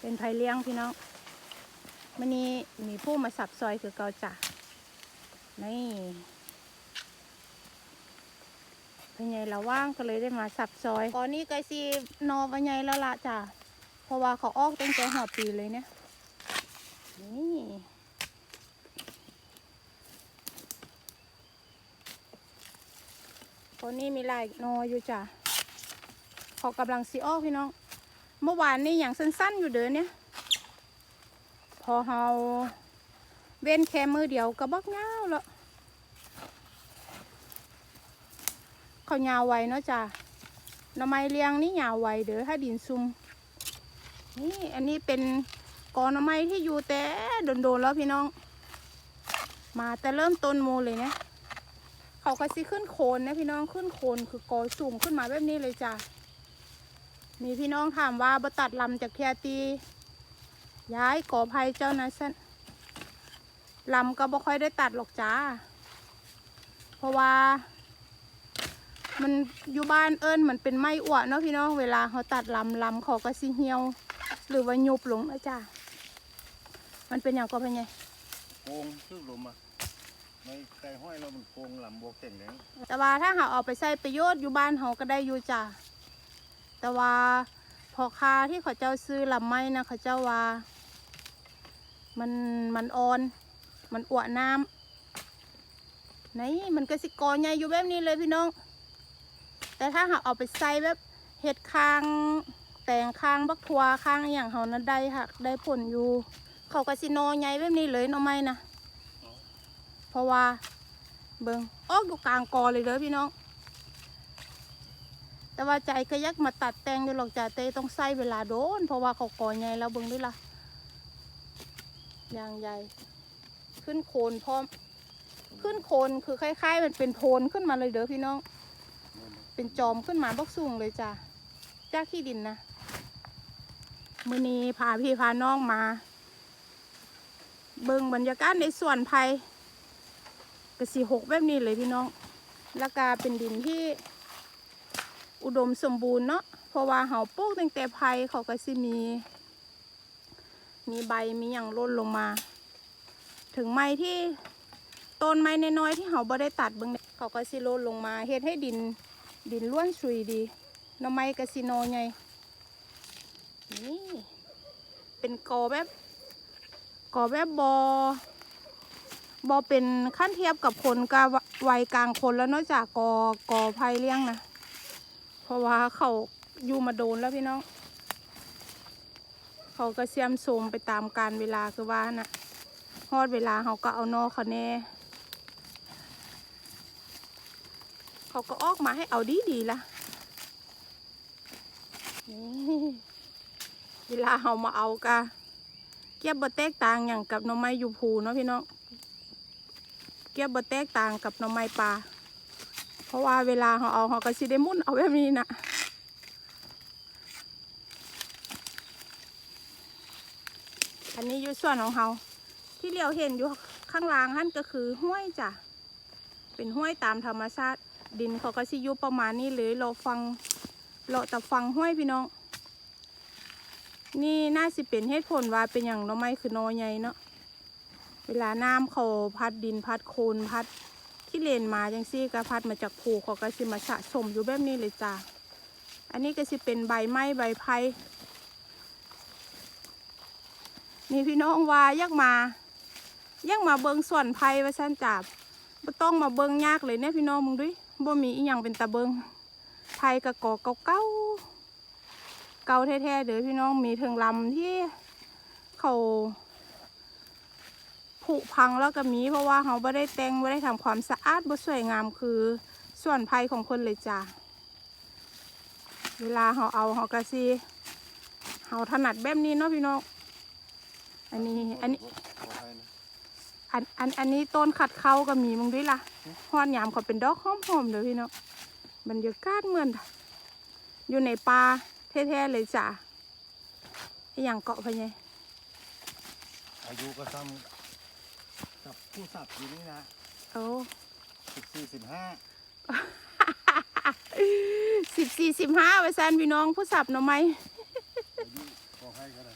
เป็นไผ่เลี้ยงพี่น้องมันนี้มีผู้มาสับซอยคือเกาจ้ะนี่พญายเราว่างก็เลยได้มาสับซอยตอนนี้ไกซีนอพญายแล้วละจ้ะเพราะว่าเขาออกตั้งแต่หัวปีเลยเนี่ยนี่ตอนนี้มีลายนออยู่จ้ะเขากำลังซีออกพี่น้อง เมื่อวานนี่อย่างสั้นๆอยู่เด้อเนี่ย พอเฮาเว้นแค่มือเดียวก็บักเงาแล้วเขายาวไวเนาะจ้ะหน่อไม้เลี้ยงนี่ยาวไวเด้อถ้าดินซุ่มนี่อันนี้เป็นกอหน่อไม้ที่อยู่แต่โดนๆแล้วพี่น้อง มาแต่เริ่มต้นโมเลยเนี่ยเขาก็สิขึ้นโคนนะพี่น้องขึ้นโคนคือกอสูงขึ้นมาแบบนี้เลยจ้ะ มีพี่น้องถามว่าบตัดลำจากเทียตี ย้ายก่อภัยเจ้านะสั้นลำก็บ่ค่อยได้ตัดหรอกจ้า เพราะว่า มันอยู่บ้านเอิญมันเป็นไม้อวดเนาะพี่น้องเวลาเขาตัดลำลำเขาก็สิเหี่ยว หรือว่ายุบลงนะจ้ามันเป็นอย่างก็เป็นไงโกงชื่อลมอะไม่ไก่ห้อยเรามันโกงลำบวกเต่งแหลงแต่ว่าถ้าหาเอาไปใช้ประโยชน์อยู่บ้านเขาก็ได้อยู่จ้า แต่ว่าพอคาที่เขาเจ้าซื้อลำไม้นะเขาเจ้าว่า มันมันอ่อน มันอ้วนน้ำไหนมันก็สิกอใหญ่อยู่แบบนี้เลยพี่น้อง แต่ถ้าหากเอาไปใส่แบบเห็ดคางแต่งคางบักทัวคางอย่างเขานั้นได้หักได้ผลอยู่ เขาก็สิโนใหญ่แบบนี้เลยเนาะไม่นะเพราะว่าเบิงออกอยู่กลางกอเลยเด้อพี่น้อง แต่ว่าใจก็ยักมาตัดแต่งอยู่หรอกจ้ะเตต้องใส่เวลาโดน เพราะว่าเขากอใหญ่แล้วเบิ้งด้วยล่ะยางใหญ่ ขึ้นโคนพร้อม ขึ้นโคนคือคล้ายๆ มันเป็นโพนขึ้นมาเลยเด้อพี่น้อง เป็นจอมขึ้นมาบกสูงเลยจ้ะจาขี้ดินนะมือนี้พาพี่พาน้องมา เบิ่งบรรยากาศในสวนไผ่กระสีหกแบบนี้เลยพี่น้อง แล้วก็เป็นดินที่ อุดมสมบูรณ์เนาะเพราะว่าเขาปลูกตั้งแต่ไผ่เขาก็สิมี มีใบมีอย่างร่นลงมา ถึงไม้ที่ต้นไม้น้อยๆที่เขาบ่ได้ตัดเบิ่งเขาก็สิร่นลงมาเฮ็ดให้ดินดินล้วนสุยดีหน้ำไม้กสิโนไงนี่เป็นกอแบบกอแบบบอบอเป็นขั้นเทียบกับคนกับวัยกลางคนแล้วนอกจากกอกอไผ่เลี้ยงนะ ราะว่าเขาอยู่มาโดนแล้วพี่น้อง เขาก็เสียมโทมไปตามการเวลาคือว่านะฮอดเวลาเขาก็เอานอเขาแน่เขาก็ออกมาให้เอาดีดีละเวลาเขามาเอากะเก็บบะแตกต่างอย่างกับหน่อไม้ยูพูเนาะพี่น้องเก็บบะแตกต่างกับหน่อไม้ปลา เพราะว่าเวลาเขาเอาเขาก็สิได้มุนเอาแบบนี้นะอันนี้อยู่ส่วนของเขาที่เราเห็นอยู่ข้างล่างนั่นก็คือห้วยจ้ะ เป็นห้วยตามธรรมชาติ ดินเขาก็สิอยุประมาณนี้เลยเราฟังเราแต่ฟังห้วยพี่น้อง นี่น่าสิเป็นเหตุผลว่าเป็นอย่างน้อไม้คือนอใหญ่เนาะ เวลาน้ำเขาพัดดินพัดโคลนพัด ขี้เลนมาจังซี่ก็พัดมาจากภูเขาก็สิมาสะสมอยู่แบบนี้เลยจ้าอันนี้ก็สิเป็นใบไม้ใบไผ่นี่พี่น้องว่ายักมายักมาเบิงส่วนไผ่ว่าสั้นจับบ่ต้องมาเบิงยากเลยเนี่ยพี่น้องมึงด้วยบ่มีอีหยังเป็นตาเบิงไทยกะกอเก่าเก่าๆเก่าแท้ๆเด้อพี่น้องมีเถึงลำที่เขา ผุพังแล้วก็มี เพราะว่าเขาบ่ได้แต่งบ่ได้ทำความสะอาดบ่สวยงามคือส่วนไผ่ของคนเลยจ้าเวลาเขาเอาเขาก็สิเขาถนัดแบบนี้เนาะพี่น้องอันนี้อันนี้อันอันอันนี้ต้นขัดเข้าก็มีมึงด้วยล่ะฮอนยามเขาเป็นดอกหอมๆเด้อพี่น้องบรรยากาศเหมือน อยู่ในป่าแท้ๆเลยจ้ะออย่างเกาะพะไงอายุก็ซ้ำ กับผู้สับอยู่นี่นะโอ้สิบสี่สิบห้าสิบสี่สิบห้าไปแซนพี่น้องผู้สับหน่อไม้อายุขอใให้ก็ได้